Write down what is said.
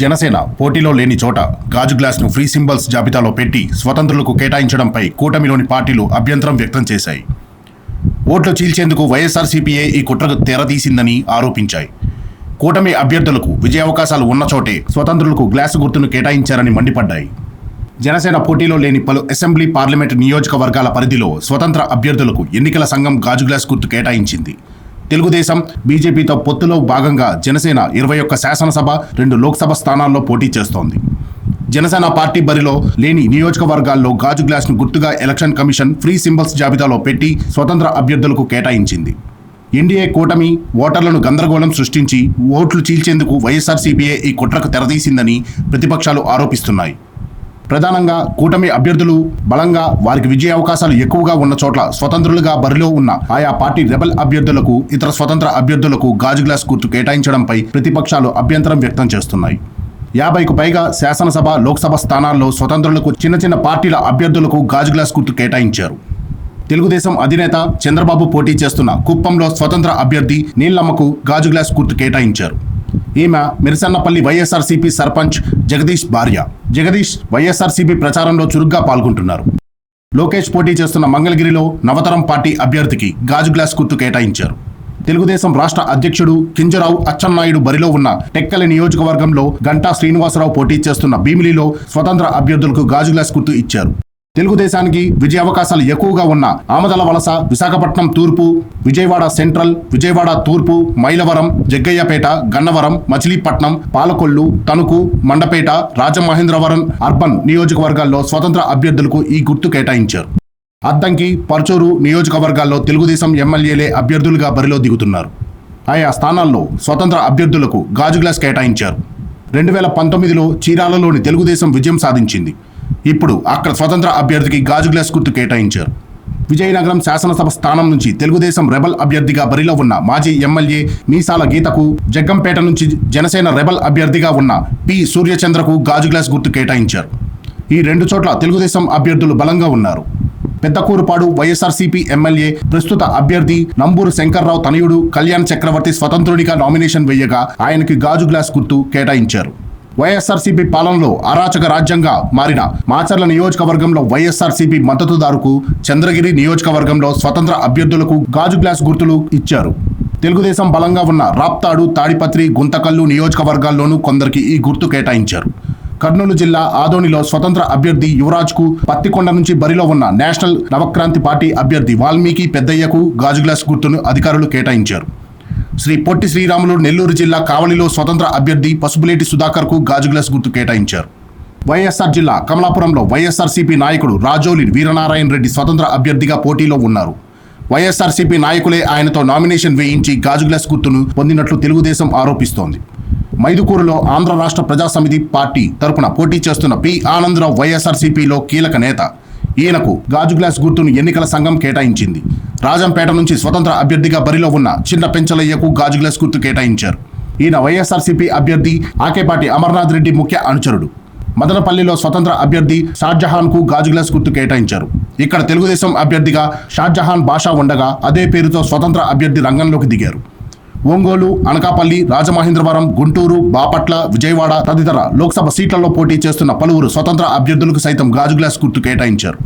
జనసేన పోటీలో లేని చోట గాజు గ్లాస్ను ఫ్రీ సింబల్స్ జాబితాలో పెట్టి స్వతంత్రులకు కేటాయించడంపై కూటమిలోని పార్టీలు అభ్యంతరం వ్యక్తం చేశాయి. ఓట్లు చీల్చేందుకు వైఎస్ఆర్సీపీఏ ఈ కుట్రకు తెరతీసిందని ఆరోపించాయి. కూటమి అభ్యర్థులకు విజయావకాశాలు ఉన్న చోటే స్వతంత్రులకు గ్లాసు గుర్తును కేటాయించారని మండిపడ్డాయి. జనసేన పోటీలో లేని పలు అసెంబ్లీ పార్లమెంటు నియోజకవర్గాల పరిధిలో స్వతంత్ర అభ్యర్థులకు ఎన్నికల సంఘం గాజు గ్లాస్ గుర్తు కేటాయించింది. తెలుగుదేశం బీజేపీతో పొత్తులో భాగంగా జనసేన ఇరవై ఒక్క శాసనసభ రెండు లోక్సభ స్థానాల్లో పోటీ చేస్తోంది. జనసేన పార్టీ బరిలో లేని నియోజకవర్గాల్లో గాజు గ్లాస్ను గుర్తుగా ఎలక్షన్ కమిషన్ ఫ్రీ సింబల్స్ జాబితాలో పెట్టి స్వతంత్ర అభ్యర్థులకు కేటాయించింది. ఎన్డీఏ కూటమి ఓటర్లను గందరగోళం సృష్టించి ఓట్లు చీల్చేందుకు వైఎస్ఆర్సీపీఏ ఈ కుట్రకు తెరదీసిందని ప్రతిపక్షాలు ఆరోపిస్తున్నాయి. ప్రధానంగా కూటమి అభ్యర్థులు బలంగా వారికి విజయ అవకాశాలు ఎక్కువగా ఉన్న చోట్ల స్వతంత్రులుగా బరిలో ఉన్న ఆయా పార్టీ రెబల్ అభ్యర్థులకు ఇతర స్వతంత్ర అభ్యర్థులకు గాజు గ్లాస్ గుర్తు కేటాయించడంపై ప్రతిపక్షాలు అభ్యంతరం వ్యక్తం చేస్తున్నాయి. యాభైకు పైగా శాసనసభ లోక్సభ స్థానాల్లో స్వతంత్రులకు చిన్న చిన్న పార్టీల అభ్యర్థులకు గాజు గ్లాస్ గుర్తు కేటాయించారు. తెలుగుదేశం అధినేత చంద్రబాబు పోటీ చేస్తున్న కుప్పంలో స్వతంత్ర అభ్యర్థి నీలమ్మకు గాజు గ్లాస్ గుర్తు కేటాయించారు. ఈమె మిరసన్నపల్లి వైఎస్ఆర్సీపీ సర్పంచ్ జగదీష్ భార్య. జగదీష్ వైఎస్ఆర్సీపీ ప్రచారంలో చురుగ్గా పాల్గొంటున్నారు. లోకేష్ పోటీ చేస్తున్న మంగళగిరిలో నవతరం పార్టీ అభ్యర్థికి గాజు గ్లాస్ గుర్తు కేటాయించారు. తెలుగుదేశం రాష్ట్ర అధ్యక్షుడు కింజరావు అచ్చెన్నాయుడు బరిలో ఉన్న టెక్కలి నియోజకవర్గంలో గంటా శ్రీనివాసరావు పోటీ చేస్తున్న భీమిలిలో స్వతంత్ర అభ్యర్థులకు గాజు గ్లాస్ గుర్తు ఇచ్చారు. తెలుగుదేశానికి విజయ అవకాశాలు ఎక్కువగా ఉన్న ఆమదల వలస విశాఖపట్నం తూర్పు విజయవాడ సెంట్రల్ విజయవాడ తూర్పు మైలవరం జగ్గయ్యపేట గన్నవరం మచిలీపట్నం పాలకొల్లు తణుకు మండపేట రాజమహేంద్రవరం అర్బన్ నియోజకవర్గాల్లో స్వతంత్ర అభ్యర్థులకు ఈ గుర్తు కేటాయించారు. అద్దంకి పర్చూరు నియోజకవర్గాల్లో తెలుగుదేశం ఎమ్మెల్యేలే అభ్యర్థులుగా బరిలో దిగుతున్నారు. ఆయా స్థానాల్లో స్వతంత్ర అభ్యర్థులకు గాజు గ్లాస్ కేటాయించారు. రెండు వేల పంతొమ్మిదిలో చీరాలలోని తెలుగుదేశం విజయం సాధించింది. ఇప్పుడు అక్కడ స్వతంత్ర అభ్యర్థికి గాజు గ్లాస్ గుర్తు కేటాయించారు. విజయనగరం శాసనసభ స్థానం నుంచి తెలుగుదేశం రెబల్ అభ్యర్థిగా బరిలో ఉన్న మాజీ ఎమ్మెల్యే మీసాల గీతకు జగ్గంపేట నుంచి జనసేన రెబల్ అభ్యర్థిగా ఉన్న పి సూర్యచంద్రకు గాజు గ్లాస్ గుర్తు కేటాయించారు. ఈ రెండు చోట్ల తెలుగుదేశం అభ్యర్థులు బలంగా ఉన్నారు. పెద్దకూరుపాడు వైఎస్ఆర్సీపీ ఎమ్మెల్యే ప్రస్తుత అభ్యర్థి నంబూరు శంకర్రావు తనయుడు కళ్యాణ్ చక్రవర్తి స్వతంత్రుడిగా నామినేషన్ వేయగా ఆయనకి గాజు గ్లాస్ గుర్తు కేటాయించారు. వైఎస్ఆర్సీపీ పాలనలో అరాచక రాజ్యంగా మారిన మాచర్ల నియోజకవర్గంలో వైఎస్ఆర్సీపీ మద్దతుదారుకు చంద్రగిరి నియోజకవర్గంలో స్వతంత్ర అభ్యర్థులకు గాజు గ్లాస్ గుర్తులు ఇచ్చారు. తెలుగుదేశం బలంగా ఉన్న రాప్తాడు తాడిపత్రి గుంతకల్లు నియోజకవర్గాల్లోనూ కొందరికి ఈ గుర్తు కేటాయించారు. కర్నూలు జిల్లా ఆదోనిలో స్వతంత్ర అభ్యర్థి యువరాజ్కు పత్తికొండ నుంచి బరిలో ఉన్న నేషనల్ నవక్రాంతి పార్టీ అభ్యర్థి వాల్మీకి పెద్దయ్యకు గాజు గ్లాస్ గుర్తును అధికారులు కేటాయించారు. శ్రీ పొట్టి శ్రీరాములు నెల్లూరు జిల్లా కావలిలో స్వతంత్ర అభ్యర్థి పసుపులేటి సుధాకర్కు గాజు గ్లాస్ గుర్తు కేటాయించారు. వైఎస్ఆర్ జిల్లా కమలాపురంలో వైఎస్ఆర్సీపీ నాయకుడు రాజోలి వీరనారాయణ రెడ్డి స్వతంత్ర అభ్యర్థిగా పోటీలో ఉన్నారు. వైఎస్ఆర్సీపీ నాయకులే ఆయనతో నామినేషన్ వేయించి గాజు గ్లాస్ గుర్తును పొందినట్లు తెలుగుదేశం ఆరోపిస్తోంది. మైదుకూరులో ఆంధ్ర రాష్ట్ర ప్రజాసమితి పార్టీ తరపున పోటీ చేస్తున్న పి ఆనందరావు వైఎస్ఆర్సీపీలో కీలక నేత. ఈయనకు గాజు గ్లాస్ గుర్తును ఎన్నికల సంఘం కేటాయించింది. రాజంపేట నుంచి స్వతంత్ర అభ్యర్థిగా బరిలో ఉన్న చిన్న పెంచలయ్యకు గాజు గ్లాస్ గుర్తు కేటాయించారు. ఈయన వైఎస్ఆర్సీపీ అభ్యర్థి ఆకేపాటి అమర్నాథ్ రెడ్డి ముఖ్య అనుచరుడు. మదనపల్లిలో స్వతంత్ర అభ్యర్థి షాజహాన్కు గాజు గ్లాస్ గుర్తు కేటాయించారు. ఇక్కడ తెలుగుదేశం అభ్యర్థిగా షాజహాన్ భాషా ఉండగా అదే పేరుతో స్వతంత్ర అభ్యర్థి రంగంలోకి దిగారు. ఒంగోలు అనకాపల్లి రాజమహేంద్రవరం గుంటూరు బాపట్ల విజయవాడ తదితర లోక్సభ సీట్లలో పోటీ చేస్తున్న పలువురు స్వతంత్ర అభ్యర్థులకు సైతం గాజు గ్లాస్ గుర్తు కేటాయించారు.